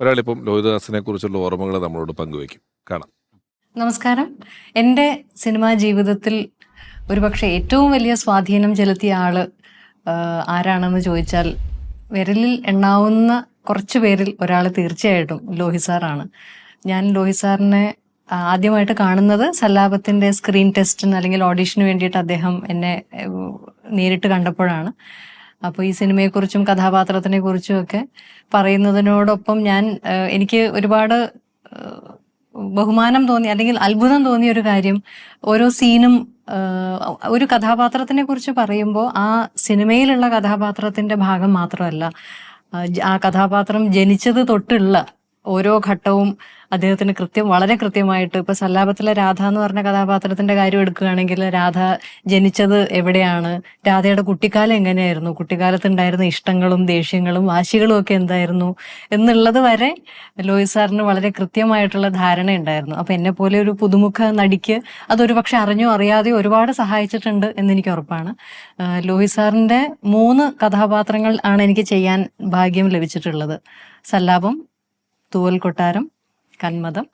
ഒരാളിപ്പം ലോഹിതദാസിനെ കുറിച്ചുള്ള ഓർമ്മകൾ നമ്മളോട് പങ്കുവയ്ക്കും. കാണാം. നമസ്കാരം. എന്റെ സിനിമാ ജീവിതത്തിൽ ഒരുപക്ഷെ ഏറ്റവും വലിയ സ്വാധീനം ചെലുത്തിയ ആൾ ആരാണെന്ന് ചോദിച്ചാൽ വിരലിൽ എണ്ണാവുന്ന കുറച്ച് പേരിൽ ഒരാൾ തീർച്ചയായിട്ടും ലോഹി സാറാണ്. ഞാൻ ലോഹി സാറിനെ ആദ്യമായിട്ട് കാണുന്നത് സല്ലാപത്തിന്റെ സ്ക്രീൻ ടെസ്റ്റിന് അല്ലെങ്കിൽ ഓഡീഷന് വേണ്ടിയിട്ട് അദ്ദേഹം എന്നെ നേരിട്ട് കണ്ടപ്പോഴാണ്. അപ്പോൾ ഈ സിനിമയെക്കുറിച്ചും കഥാപാത്രത്തിനെ കുറിച്ചും ഒക്കെ പറയുന്നതിനോടൊപ്പം ഞാൻ എനിക്ക് ഒരുപാട് ബഹുമാനം തോന്നി അല്ലെങ്കിൽ അത്ഭുതം തോന്നിയ ഒരു കാര്യം ഓരോ സീനും ഒരു കഥാപാത്രത്തിനെ കുറിച്ച് പറയുമ്പോൾ ആ സിനിമയിലുള്ള കഥാപാത്രത്തിന്റെ ഭാഗം മാത്രമല്ല ആ ആ കഥാപാത്രം ജനിച്ചത് തൊട്ടുള്ള ഓരോ ഘട്ടവും അദ്ദേഹത്തിന് കൃത്യം വളരെ കൃത്യമായിട്ട് ഇപ്പൊ സല്ലാപത്തിലെ രാധ എന്ന് പറഞ്ഞ കഥാപാത്രത്തിന്റെ കാര്യം എടുക്കുകയാണെങ്കിൽ രാധ ജനിച്ചത് എവിടെയാണ്? രാധയുടെ കുട്ടിക്കാലം എങ്ങനെയായിരുന്നു? കുട്ടിക്കാലത്ത് ഉണ്ടായിരുന്ന ഇഷ്ടങ്ങളും ദേഷ്യങ്ങളും വാശികളും ഒക്കെ എന്തായിരുന്നു? എന്നുള്ളത് വരെ ലോയി സാറിന് വളരെ കൃത്യമായിട്ടുള്ള ധാരണ ഉണ്ടായിരുന്നു. അപ്പൊ എന്നെ പോലെ ഒരു പുതുമുഖ നടിക്ക് അതൊരു പക്ഷെ അറിഞ്ഞോ അറിയാതെയോ ഒരുപാട് സഹായിച്ചിട്ടുണ്ട് എന്ന് എനിക്ക് ഉറപ്പാണ്. ലോയിസ് സാറിന്റെ മൂന്ന് കഥാപാത്രങ്ങൾ ആണ് എനിക്ക് ചെയ്യാൻ ഭാഗ്യം ലഭിച്ചിട്ടുള്ളത്. സല്ലാപം തൂവൽ കൊട്ടാരം കന്മതം.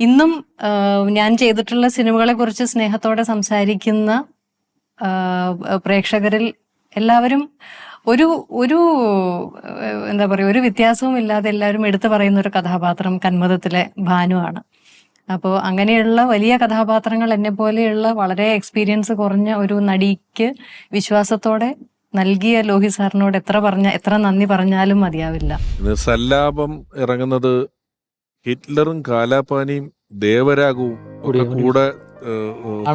ഇന്നും ഞാൻ ചെയ്തിട്ടുള്ള സിനിമകളെ കുറിച്ച് സ്നേഹത്തോടെ സംസാരിക്കുന്ന പ്രേക്ഷകരിൽ എല്ലാവരും ഒരു ഒരു എന്താ പറയുക ഒരു വ്യത്യാസവും ഇല്ലാതെ എല്ലാവരും എടുത്തു പറയുന്ന ഒരു കഥാപാത്രം കന്മതത്തിലെ ഭാനുവാണ് അപ്പോൾ അങ്ങനെയുള്ള വലിയ കഥാപാത്രങ്ങൾ എന്നെ പോലെയുള്ള വളരെ എക്സ്പീരിയൻസ് കുറഞ്ഞ ഒരു നടിക്ക് വിശ്വാസത്തോടെ നൽകിയ ലോഹി സാറിനോട് എത്ര പറഞ്ഞ എത്ര നന്ദി പറഞ്ഞാലും മതിയാവില്ല. സല്ലാപം ഇറങ്ങുന്നത് ഹിറ്റ്ലറും കാലാപാനിയും ദേവരാഗവും ഒക്കെ കൂടെ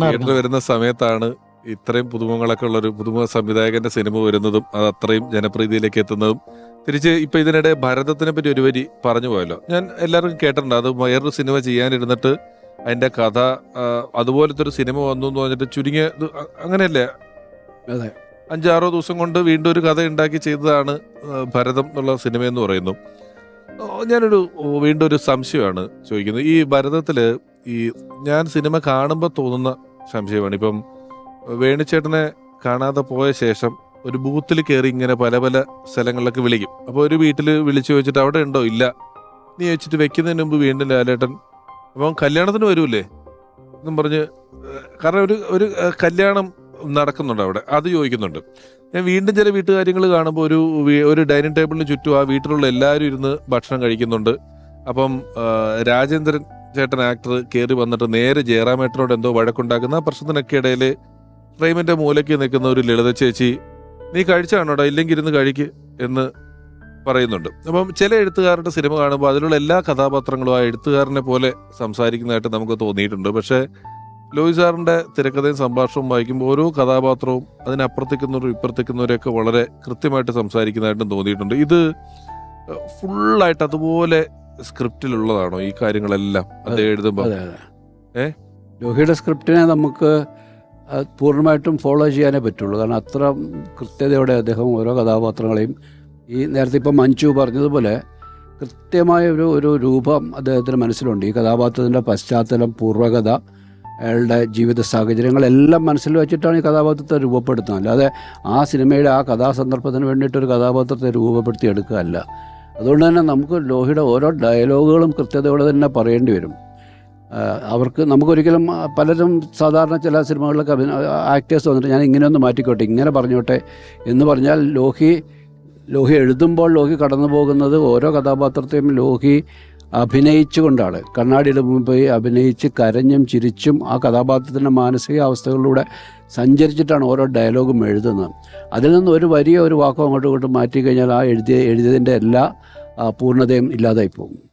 തിയേറ്ററിൽ വരുന്ന സമയത്താണ് ഇത്രയും പുതുമുഖങ്ങളൊക്കെ ഉള്ള ഒരു പുതുമുഖ സംവിധായകന്റെ സിനിമ വരുന്നതും അത് അത്രയും ജനപ്രീതിയിലേക്ക് എത്തുന്നതും. തിരിച്ച് ഇപ്പൊ ഇതിനിടെ ഭരതത്തിനെ പറ്റി ഒരു വരി പറഞ്ഞു പോയല്ലോ. ഞാൻ എല്ലാവർക്കും കേട്ടിട്ടുണ്ട്. അത് വേറൊരു സിനിമ ചെയ്യാനിരുന്നിട്ട് അതിന്റെ കഥ അതുപോലത്തെ ഒരു സിനിമ വന്നു എന്ന് പറഞ്ഞിട്ട് ചുരുങ്ങിയ അങ്ങനെയല്ലേ? അതെ. അഞ്ചാറോ ദിവസം കൊണ്ട് വീണ്ടും ഒരു കഥ ഉണ്ടാക്കി ചെയ്തതാണ് ഭരതം എന്നുള്ള സിനിമ എന്ന് പറയുന്നു ഞാനൊരു വീണ്ടും ഒരു സംശയമാണ് ചോദിക്കുന്നത്. ഈ ഭരതത്തിൽ ഈ ഞാൻ സിനിമ കാണുമ്പോൾ തോന്നുന്ന സംശയമാണ്. ഇപ്പം വേണിച്ചേട്ടനെ കാണാതെ പോയ ശേഷം ഒരു ബൂത്തിൽ കയറി ഇങ്ങനെ പല പല സ്ഥലങ്ങളിലൊക്കെ വിളിക്കും. അപ്പോൾ ഒരു വീട്ടിൽ വിളിച്ചു ചോദിച്ചിട്ട് അവിടെ ഉണ്ടോ? ഇല്ല. നീ വെച്ചിട്ട് വെക്കുന്നതിന് മുമ്പ് വീണ്ടും ലാലേട്ടൻ അപ്പം കല്യാണത്തിന് വരൂലേ എന്നും പറഞ്ഞ് കാരണം ഒരു ഒരു കല്യാണം നടക്കുന്നുണ്ട് അവിടെ. അത് ചോദിക്കുന്നുണ്ട്. ഞാൻ വീണ്ടും ചില വീട്ടുകാര്യങ്ങൾ കാണുമ്പോൾ ഒരു ഒരു ഡൈനിങ് ടേബിളിന് ചുറ്റും ആ വീട്ടിലുള്ള എല്ലാവരും ഇരുന്ന് ഭക്ഷണം കഴിക്കുന്നുണ്ട്. അപ്പം രാജേന്ദ്രൻ ചേട്ടൻ ആക്ടർ കയറി വന്നിട്ട് നേരെ ജയറാമേട്ടനോട് എന്തോ വഴക്കുണ്ടാക്കുന്ന ആ പ്രശ്നത്തിനൊക്കെ ഇടയിൽ ഫ്രെയിമിന്റെ മൂലയ്ക്ക് നിൽക്കുന്ന ഒരു ലളിത ചേച്ചി നീ കഴിച്ചാണോടാ? ഇല്ലെങ്കിൽ ഇരുന്ന് കഴിക്ക് എന്ന് പറയുന്നുണ്ട്. അപ്പം ചില എഴുത്തുകാരുടെ സിനിമ കാണുമ്പോൾ അതിലുള്ള എല്ലാ കഥാപാത്രങ്ങളും ആ എഴുത്തുകാരനെ പോലെ സംസാരിക്കുന്നതായിട്ട് നമുക്ക് തോന്നിയിട്ടുണ്ട്. പക്ഷേ ലോയി സാറിന്റെ തിരക്കഥയും സംഭാഷണവും വായിക്കുമ്പോൾ ഓരോ കഥാപാത്രവും അതിനപ്പുറത്തേക്കുന്നവരും ഇപ്പുറത്തേക്കുന്നവരെയൊക്കെ വളരെ കൃത്യമായിട്ട് സംസാരിക്കുന്നതായിട്ടും തോന്നിയിട്ടുണ്ട്. ഇത് ഫുള്ളായിട്ട് അതുപോലെ സ്ക്രിപ്റ്റിലുള്ളതാണോ ഈ കാര്യങ്ങളെല്ലാം? അത് എഴുതുമ്പോൾ ഏ? ലോഹിയുടെ സ്ക്രിപ്റ്റിനെ നമുക്ക് പൂർണമായിട്ടും ഫോളോ ചെയ്യാനേ പറ്റുള്ളൂ. കാരണം അത്ര കൃത്യതയോടെ അദ്ദേഹം ഓരോ കഥാപാത്രങ്ങളെയും ഈ നേരത്തെ ഇപ്പം മഞ്ജു പറഞ്ഞതുപോലെ കൃത്യമായ ഒരു ഒരു രൂപം അദ്ദേഹത്തിന് മനസ്സിലുണ്ട്. ഈ കഥാപാത്രത്തിന്റെ പശ്ചാത്തലം പൂർവകഥ അയാളുടെ ജീവിത സാഹചര്യങ്ങളെല്ലാം മനസ്സിൽ വെച്ചിട്ടാണ് ഈ കഥാപാത്രത്തെ രൂപപ്പെടുത്തുന്നത്. അല്ലാതെ ആ സിനിമയുടെ ആ കഥാസന്ദർഭത്തിന് വേണ്ടിയിട്ട് ഒരു കഥാപാത്രത്തെ രൂപപ്പെടുത്തി എടുക്കുകയല്ല. അതുകൊണ്ട് തന്നെ നമുക്ക് ലോഹിയുടെ ഓരോ ഡയലോഗുകളും കൃത്യതയോടെ തന്നെ പറയേണ്ടി വരും. അവർക്ക് നമുക്കൊരിക്കലും പലരും സാധാരണ ചില സിനിമകളിലൊക്കെ അഭിന ആക്ടേഴ്സ് വന്നിട്ട് ഞാൻ ഇങ്ങനെ ഒന്ന് മാറ്റിക്കോട്ടെ ഇങ്ങനെ പറഞ്ഞോട്ടെ എന്ന് പറഞ്ഞാൽ ലോഹി ലോഹി എഴുതുമ്പോൾ ലോഹി കടന്നു പോകുന്നത് ഓരോ കഥാപാത്രത്തെയും ലോഹി അഭിനയിച്ചുകൊണ്ടാണ്. കണ്ണാടിയുടെ മുമ്പിൽ പോയി അഭിനയിച്ച് കരഞ്ഞും ചിരിച്ചും ആ കഥാപാത്രത്തിന്റെ മാനസികാവസ്ഥകളിലൂടെ സഞ്ചരിച്ചിട്ടാണ് ഓരോ ഡയലോഗും എഴുതുന്നത്. അതിൽ നിന്ന് ഒരു വലിയ ഒരു വാക്കോ അങ്ങോട്ടും ഇങ്ങോട്ടും മാറ്റിക്കഴിഞ്ഞാൽ ആ എഴുതിയ എഴുതിയതിന്റെ എല്ലാ പൂർണതയും ഇല്ലാതായി പോകും